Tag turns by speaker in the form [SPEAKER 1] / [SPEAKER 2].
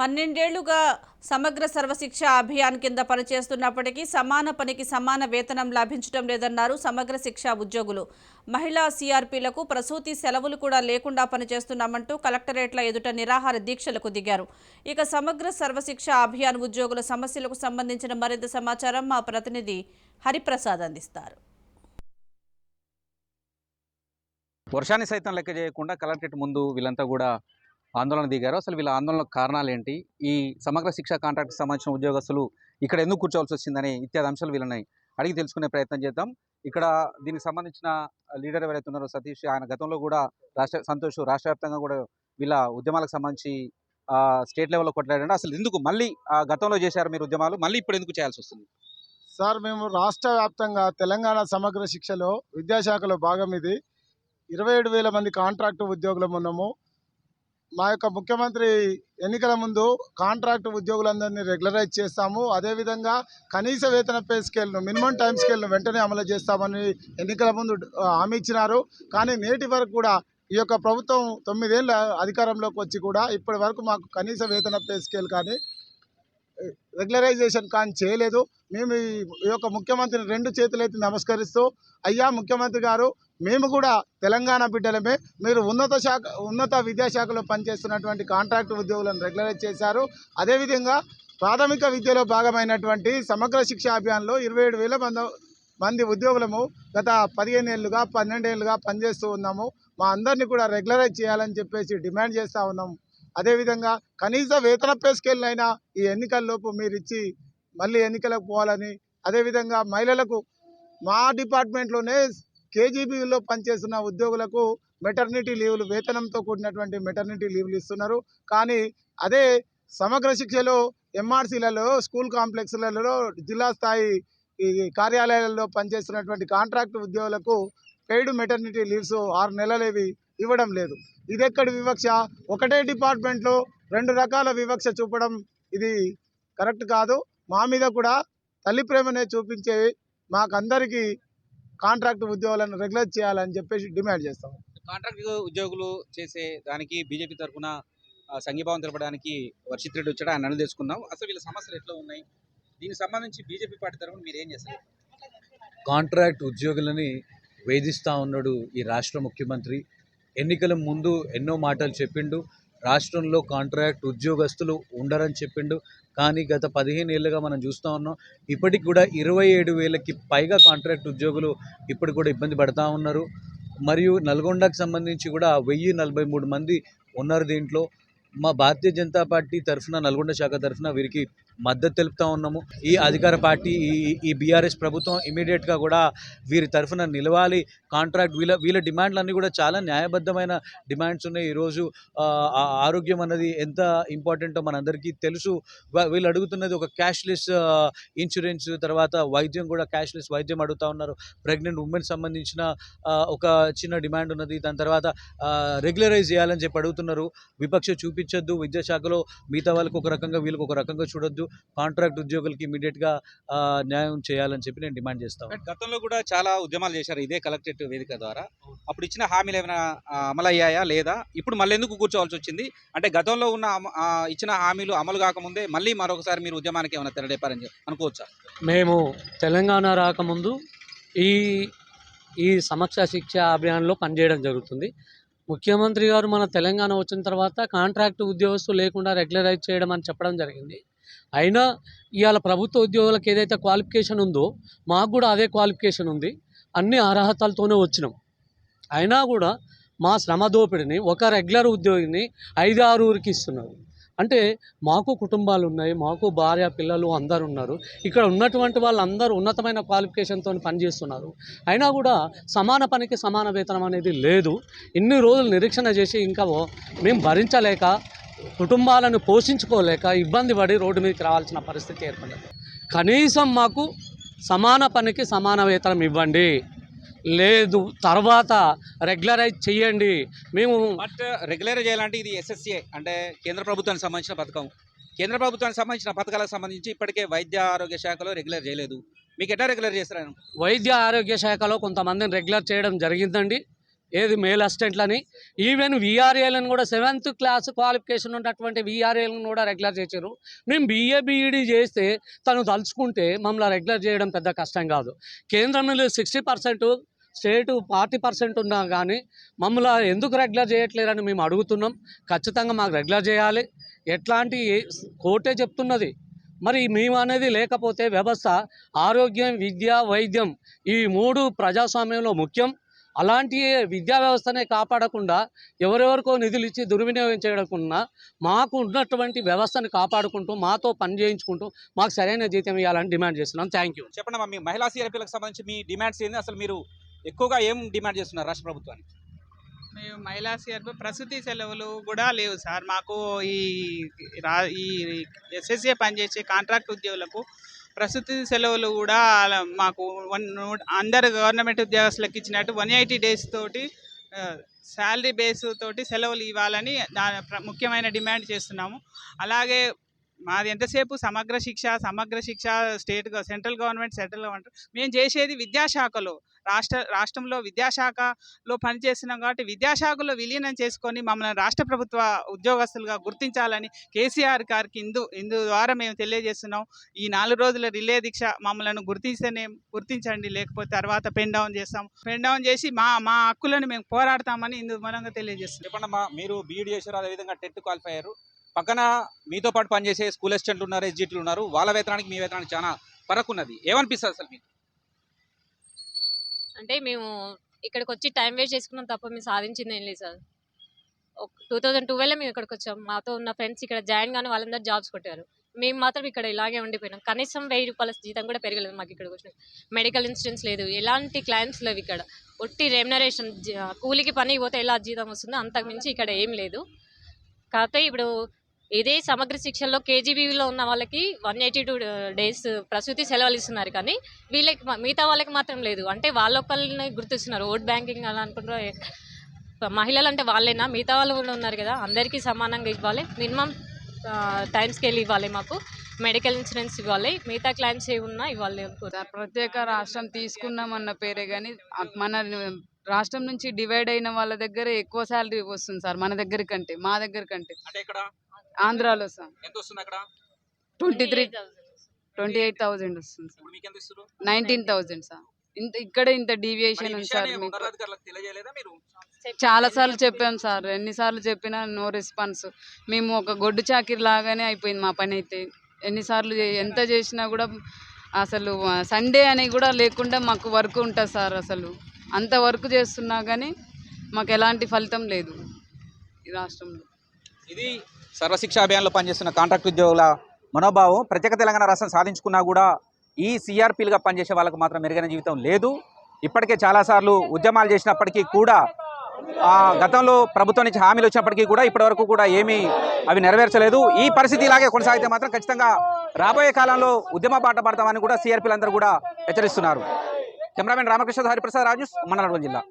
[SPEAKER 1] పన్నెండేళ్ళుగా సమగ్ర సర్వశిక్ష అభియాన్ కింద పనిచేస్తున్నప్పటికీ సమాన పనికి సమాన వేతనం లభించడం లేదన్నారు సమగ్ర శిక్ష ఉద్యోగులు. మహిళా సీఆర్పీలకు ప్రసూతి సెలవులు కూడా లేకుండా పనిచేస్తున్నామంటూ కలెక్టరేట్ల ఎదుట నిరాహార దీక్షలకు దిగారు. ఇక సమగ్ర సర్వశిక్ష అభియాన్ ఉద్యోగుల సమస్యలకు సంబంధించిన మరింత సమాచారం మా ప్రతినిధి హరిప్రసాద్ అందిస్తారు.
[SPEAKER 2] వర్షాన్ని సైతం లెక్క చేయకుండా కలెక్టరేట్ ముందు వీళ్ళంతా కూడా ఆందోళన దిగారు. అసలు వీళ్ళ ఆందోళన కారణాలు ఏంటి ఈ సమగ్ర శిక్షా కాంట్రాక్ట్ సంబంధించిన ఉద్యోగస్తులు ఇక్కడ ఎందుకు కూర్చోవాల్సి వచ్చిందని ఇత్యాది అంశాలు వీళ్ళని అడిగి తెలుసుకునే ప్రయత్నం చేద్దాం. ఇక్కడ దీనికి సంబంధించిన లీడర్ ఎవరైతే ఉన్నారో సతీష్ ఆయన గతంలో కూడా రాష్ట్ర సంతోష్ రాష్ట్ర వ్యాప్తంగా కూడా వీళ్ళ ఉద్యమాలకు సంబంధించి స్టేట్ లెవెల్లో కొట్లాడండి అసలు ఎందుకు మళ్ళీ ఆ, గతంలో చేశారు మీరు ఉద్యమాలు మళ్ళీ ఇప్పుడు ఎందుకు చేయాల్సి వస్తుంది?
[SPEAKER 3] సార్ మేము రాష్ట్ర వ్యాప్తంగా తెలంగాణ సమగ్ర శిక్షలో విద్యాశాఖలో భాగం ఇది. ఇరవై ఏడు వేల మంది కాంట్రాక్టు ఉద్యోగులం ఉన్నాము. మా యొక్క ముఖ్యమంత్రి ఎన్నికల ముందు కాంట్రాక్ట్ ఉద్యోగులందరినీ రెగ్యులరైజ్ చేస్తాము. అదేవిధంగా కనీస వేతన పే స్కేల్ను మినిమం టైం స్కేల్ను వెంటనే అమలు చేస్తామని ఎన్నికల ముందు హామీ ఇచ్చినారు. కానీ నేటి వరకు కూడా ఈ యొక్క ప్రభుత్వం తొమ్మిదేళ్ళ అధికారంలోకి వచ్చి కూడా ఇప్పటి వరకు మాకు కనీస వేతన పే స్కేల్ కానీ రెగ్యులరైజేషన్ కానీ చేయలేదు. మేము ఈ ఈ యొక్క ముఖ్యమంత్రిని రెండు చేతులైతే నమస్కరిస్తూ అయ్యా ముఖ్యమంత్రి గారు మేము కూడా తెలంగాణ బిడ్డలమే. మీరు ఉన్నత శాఖ ఉన్నత విద్యాశాఖలో పనిచేస్తున్నటువంటి కాంట్రాక్ట్ ఉద్యోగులను రెగ్యులరైజ్ చేశారు. అదేవిధంగా ప్రాథమిక విద్యలో భాగమైనటువంటి సమగ్ర శిక్షా అభియాన్లో ఇరవై ఏడు వేల మంది మంది ఉద్యోగులము గత పదిహేను ఏళ్ళుగా పన్నెండేళ్ళుగా పనిచేస్తూ ఉన్నాము. మా అందరినీ కూడా రెగ్యులరైజ్ చేయాలని చెప్పేసి డిమాండ్ చేస్తూ ఉన్నాము. అదేవిధంగా కనీస వేతన పే ఈ ఎన్నికల్లోపు మీరు ఇచ్చి మళ్ళీ ఎన్నికలకు పోవాలని అదేవిధంగా మహిళలకు మా డిపార్ట్మెంట్లోనే కేజీబీలో పనిచేస్తున్న ఉద్యోగులకు మెటర్నిటీ లీవులు వేతనంతో కూడినటువంటి మెటర్నిటీ లీవులు ఇస్తున్నారు. కానీ అదే సమగ్ర శిక్షలో ఎంఆర్సీలలో స్కూల్ కాంప్లెక్స్లలో జిల్లా స్థాయి ఈ కార్యాలయాలలో పనిచేస్తున్నటువంటి కాంట్రాక్ట్ ఉద్యోగులకు పెయిడ్ మెటర్నిటీ లీవ్స్ ఆరు నెలలేవి ఇవ్వడం లేదు. ఇది వివక్ష? ఒకటే డిపార్ట్మెంట్లో రెండు రకాల వివక్ష చూపడం ఇది కరెక్ట్ కాదు. మా మీద కూడా తల్లి ప్రేమనే చూపించే మాకందరికీ కాంట్రాక్ట్ ఉద్యోగులను రెగ్యులర్ చేయాలని చెప్పేసి డిమాండ్ చేస్తాం
[SPEAKER 2] కాంట్రాక్ట్ ఉద్యోగులు చేసే దానికి బీజేపీ తరఫున సంఘీభావం తెలపడానికి వర్షిత్ రెడ్డి వచ్చాడు ఆయన తెలుసుకుందాం. అసలు వీళ్ళ సమస్యలు ఎట్లా ఉన్నాయి? దీనికి సంబంధించి బీజేపీ పార్టీ తరఫున మీరు ఏం చేస్తారు?
[SPEAKER 4] కాంట్రాక్ట్ ఉద్యోగులని వేధిస్తూ ఉన్నాడు ఈ రాష్ట్ర ముఖ్యమంత్రి. ఎన్నికల ముందు ఎన్నో మాటలు చెప్పిండు. రాష్ట్రంలో కాంట్రాక్ట్ ఉద్యోగస్తులు ఉండరని చెప్పిండు. కానీ గత పదిహేను ఏళ్ళుగా మనం చూస్తూ ఉన్నాం. ఇప్పటికి కూడా ఇరవై ఏడు వేలకి పైగా కాంట్రాక్ట్ ఉద్యోగులు ఇప్పుడు కూడా ఇబ్బంది పడతా ఉన్నారు. మరియు నల్గొండకు సంబంధించి కూడా వెయ్యి నలభై మూడు మంది ఉన్నారు దీంట్లో. మా భారతీయ జనతా పార్టీ తరఫున నల్గొండ శాఖ తరఫున వీరికి మద్దతు తెలుపుతా ఉన్నాము. ఈ అధికార పార్టీ ఈ ఈ బీఆర్ఎస్ ప్రభుత్వం ఇమీడియట్గా కూడా వీరి తరఫున నిలవాలి. కాంట్రాక్ట్ వీళ్ళ వీళ్ళ డిమాండ్లన్నీ కూడా చాలా న్యాయబద్ధమైన డిమాండ్స్ ఉన్నాయి. ఈరోజు ఆరోగ్యం అన్నది ఎంత ఇంపార్టెంటో మనందరికీ తెలుసు. వీళ్ళు అడుగుతున్నది ఒక క్యాష్లెస్ ఇన్సూరెన్స్ తర్వాత వైద్యం కూడా క్యాష్లెస్ వైద్యం అడుగుతా ఉన్నారు. ప్రెగ్నెంట్ ఉమెన్ సంబంధించిన ఒక చిన్న డిమాండ్ ఉన్నది. దాని తర్వాత రెగ్యులరైజ్ చేయాలని చెప్పి అడుగుతున్నారు. విపక్ష చూపించొద్దు. విద్యాశాఖలో మిగతా వాళ్ళకి ఒక రకంగా వీళ్ళకి ఒక రకంగా చూడొద్దు. కాంట్రాక్ట్ ఉద్యోగులకి ఇమీడియట్గా న్యాయం చేయాలని చెప్పి నేను డిమాండ్ చేస్తాను
[SPEAKER 2] గతంలో కూడా చాలా ఉద్యమాలు చేశారు ఇదే కలెక్టరేట్ వేదిక ద్వారా. అప్పుడు ఇచ్చిన హామీలు ఏమైనా అమలయ్యాయా లేదా? ఇప్పుడు మళ్ళీ ఎందుకు కూర్చోవాల్సి వచ్చింది? అంటే గతంలో ఉన్న ఇచ్చిన హామీలు అమలు కాకముందే మళ్ళీ మరొకసారి మీరు ఉద్యమానికి ఏమైనా తెరలేపారని చెప్పి అనుకోవచ్చా?
[SPEAKER 5] మేము తెలంగాణ రాకముందు ఈ ఈ సమక్ష శిక్ష అభియాన్లో పనిచేయడం జరుగుతుంది. ముఖ్యమంత్రి గారు మన తెలంగాణ వచ్చిన తర్వాత కాంట్రాక్ట్ ఉద్యోగస్తులు లేకుండా రెగ్యులరైజ్ చేయడం అని చెప్పడం జరిగింది. అయినా ఇవాళ ప్రభుత్వ ఉద్యోగులకు ఏదైతే క్వాలిఫికేషన్ ఉందో మాకు కూడా అదే క్వాలిఫికేషన్ ఉంది. అన్ని అర్హతలతోనే వచ్చినాం. అయినా కూడా మా శ్రమ దోపిడిని ఒక రెగ్యులర్ ఉద్యోగిని ఐదు ఆరుగురికి ఇస్తున్నారు. అంటే మాకు కుటుంబాలు ఉన్నాయి మాకు భార్య పిల్లలు అందరు ఉన్నారు. ఇక్కడ ఉన్నటువంటి వాళ్ళందరూ ఉన్నతమైన క్వాలిఫికేషన్తో పనిచేస్తున్నారు. అయినా కూడా సమాన పనికి సమాన వేతనం అనేది లేదు. ఇన్ని రోజులు నిరీక్షణ చేసి ఇంకా మేము భరించలేక కుటుంబాలను పోషించుకోలేక ఇబ్బంది పడి రోడ్డు మీదకి రావాల్సిన పరిస్థితి ఏర్పడింది. కనీసం మాకు సమాన పనికి సమాన వేతనం ఇవ్వండి. లేదు తర్వాత రెగ్యులరైజ్ చెయ్యండి మేము
[SPEAKER 2] బట్ రెగ్యులర్ చేయాలంటే ఇది ఎస్ఎస్ఏ అంటే కేంద్ర ప్రభుత్వానికి సంబంధించిన పథకం. కేంద్ర ప్రభుత్వానికి సంబంధించిన పథకాలకు సంబంధించి ఇప్పటికే వైద్య ఆరోగ్య శాఖలో రెగ్యులర్ చేయలేదు. మీకు ఎట్లా రెగ్యులర్ చేస్తారు
[SPEAKER 5] వైద్య ఆరోగ్య శాఖలో కొంతమందిని రెగ్యులర్ చేయడం జరిగిందండి. ఏది మేల్ అసిస్టెంట్లని. ఈవెన్ విఆర్ఏలను కూడా సెవెంత్ క్లాస్ క్వాలిఫికేషన్ ఉన్నటువంటి విఆర్ఏలను కూడా రెగ్యులర్ చేశారు. మేము బీఏ బీఈడి చేస్తే తను తలుచుకుంటే మమ్మల్ని రెగ్యులర్ చేయడం పెద్ద కష్టం కాదు. కేంద్రంలో sixty percent state forty percent ఉన్నా కానీ మమ్మల్ని ఎందుకు రెగ్యులర్ చేయట్లేరని మేము అడుగుతున్నాం. ఖచ్చితంగా మాకు రెగ్యులర్ చేయాలి. ఎట్లాంటి కోర్టే చెప్తున్నది. మరి మేము అనేది లేకపోతే వ్యవస్థ ఆరోగ్యం విద్య వైద్యం ఈ మూడు ప్రజాస్వామ్యంలో ముఖ్యం. అలాంటి విద్యా వ్యవస్థనే కాపాడకుండా ఎవరెవరికో నిధులు ఇచ్చి దుర్వినియోగం చేయకుండా మాకు ఉన్నటువంటి వ్యవస్థను కాపాడుకుంటూ మాతో పని చేయించుకుంటూ మాకు సరైన జీతం ఇవ్వాలని డిమాండ్ చేస్తున్నాం. Thank you.
[SPEAKER 2] చెప్పండి మీ మహిళా సిఆర్పీలకు సంబంధించి మీ డిమాండ్స్ ఏంది? అసలు మీరు ఎక్కువగా ఏం డిమాండ్ చేస్తున్నారు రాష్ట్ర ప్రభుత్వానికి?
[SPEAKER 6] మేము మహిళా సిఆర్పి ప్రసూతి సెలవులు కూడా లేవు సార్. మాకు ఈ రా ఈ ఎస్ఎస్ఏ పనిచేసే కాంట్రాక్ట్ ఉద్యోగులకు ప్రసూతి సెలవులు కూడా అలా మాకు వన్ అందరు గవర్నమెంట్ ఉద్యోగస్తులకు ఇచ్చినట్టు వన్ ఎయిటీ డేస్ తోటి శాలరీ బేస్ తోటి సెలవులు ఇవ్వాలని దా ప్ర- ముఖ్యమైన డిమాండ్ చేస్తున్నాము. అలాగే మాది ఎంతసేపు? Samagra Shiksha Samagra Shiksha state central government central government. మేము చేసేది విద్యాశాఖలో. రాష్ట్ర రాష్ట్రంలో విద్యాశాఖలో పనిచేస్తున్నాం కాబట్టి విద్యాశాఖలో విలీనం చేసుకొని మమ్మల్ని రాష్ట్ర ప్రభుత్వ ఉద్యోగస్తులుగా గుర్తించాలని కేసీఆర్ గారికి ఇందు ఇందు ద్వారా మేము తెలియజేస్తున్నాం. ఈ నాలుగు రోజుల రిలే దీక్ష మమ్మల్ని గుర్తిస్తేనే గుర్తించండి. లేకపోతే తర్వాత పెన్ డౌన్ చేస్తాం. పెన్ డౌన్ చేసి మా మా హక్కులను మేము పోరాడతామని ఇందు మూలంగా తెలియజేస్తున్నాం.
[SPEAKER 2] చెప్పండి మీరు బీఈడి చేశారు. అదేవిధంగా టెట్ క్వాలిఫై అయ్యారు. పక్కన మీతో పాటు పనిచేసే స్కూల్ అసిస్టెంట్లు ఉన్నారు ఎస్జిట్లు ఉన్నారు. వాళ్ళ వేతనానికి మీ వేతనానికి చాలా ఫరక్ ఉన్నది ఏమనిపిస్తుంది అసలు మీకు?
[SPEAKER 7] అంటే మేము ఇక్కడికి వచ్చి టైం వేస్ట్ చేసుకున్నాం తప్ప మేము సాధించింది ఏం లేదు సార్. టూ థౌజండ్ ట్వెల్వ్ మేము ఇక్కడికి వచ్చాం. మాతో ఉన్న ఫ్రెండ్స్ ఇక్కడ జాయిన్ కానీ వాళ్ళందరూ జాబ్స్ కొట్టారు. మేము మాత్రం ఇక్కడ ఇలాగే ఉండిపోయినాం. కనీసం వెయ్యి రూపాయల జీతం కూడా పెరగలేదు మాకు ఇక్కడికి వచ్చిన మెడికల్ ఇన్సూరెన్స్ లేదు. ఎలాంటి క్లైమ్స్ లేవు ఇక్కడ. ఒట్టి రెమ్యునరేషన్ కూలికి పని పోతే ఎలా జీతం వస్తుందో అంతకు మించి ఇక్కడ ఏం లేదు. కాకపోతే ఇప్పుడు ఇదే సమగ్ర శిక్షణలో కేజీబీవీలో ఉన్న వాళ్ళకి వన్ ఎయిటీ టూ డేస్ ప్రసూతి సెలవులు ఇస్తున్నారు. కానీ వీళ్ళకి మిగతా వాళ్ళకి మాత్రం లేదు. అంటే వాళ్ళొక్కళ్ళని గుర్తిస్తున్నారు. ఓట్ బ్యాంకింగ్ అలా అనుకుంటారు మహిళలు అంటే వాళ్ళేనా? మిగతా వాళ్ళు కూడా ఉన్నారు కదా. అందరికీ సమానంగా ఇవ్వాలి. మినిమం టైం స్కేల్ ఇవ్వాలి మాకు. మెడికల్ ఇన్సూరెన్స్ ఇవ్వాలి. మిగతా క్లైమ్స్ ఏ ఉన్నా ఇవ్వాలి
[SPEAKER 8] ప్రత్యేక రాష్ట్రం తీసుకున్నామన్న పేరే కానీ మన రాష్ట్రం నుంచి డివైడ్ అయిన వాళ్ళ దగ్గర ఎక్కువ శాలరీ వస్తుంది సార్ మన దగ్గర కంటే మా దగ్గర కంటే
[SPEAKER 2] అంటే ఇక్కడ
[SPEAKER 8] ఆంధ్రాలో సార్.
[SPEAKER 2] ఎంత వస్తుంది అక్కడ?
[SPEAKER 8] Twenty three twenty eight thousand వస్తుంది సార్.
[SPEAKER 2] ఇప్పుడు మీకు ఎంత ఇస్తారు
[SPEAKER 8] నైన్టీన్ థౌజండ్ సార్. ఇంత ఇక్కడే ఇంత డీవియేషన్ ఉంది సార్ మీకు.
[SPEAKER 2] ఉన్నతాధికారులకు తెలియజేయలేదా మీరు?
[SPEAKER 8] చాలా సార్లు చెప్పాం సార్. ఎన్నిసార్లు చెప్పినా నో రెస్పాన్స్. మేము ఒక గొడ్డు చాకిరి లాగానే అయిపోయింది మా పని అయితే. ఎన్నిసార్లు చే- ఎంత చేసినా కూడా అసలు సండే అని కూడా లేకుండా మాకు వర్క్ ఉంటుంది సార్ అసలు. అంత వర్క్ చేస్తున్నా కానీ మాకు ఎలాంటి ఫలితం లేదు ఈ రాష్ట్రంలో.
[SPEAKER 2] ఇది సర్వశిక్ష అభియాన్లో పనిచేస్తున్న కాంట్రాక్ట్ ఉద్యోగుల మనోభావం ప్రత్యేక తెలంగాణ రాష్ట్రం సాధించుకున్నా కూడా ఈ సిఆర్పీలుగా పనిచేసే వాళ్ళకు మాత్రం మెరుగైన జీవితం లేదు. ఇప్పటికే చాలాసార్లు ఉద్యమాలు చేసినప్పటికీ కూడా ఆ గతంలో ప్రభుత్వం నుంచి హామీలు వచ్చినప్పటికీ కూడా ఇప్పటివరకు కూడా ఏమీ అవి నెరవేర్చలేదు. ఈ పరిస్థితి ఇలాగే కొనసాగితే మాత్రం ఖచ్చితంగా రాబోయే కాలంలో ఉద్యమ బాట పడతామని కూడా సిఆర్పీలందరూ కూడా హెచ్చరిస్తున్నారు. కెమెరామెన్ రామకృష్ణ హరిప్రసాద్ రాజు మండలం జిల్లా.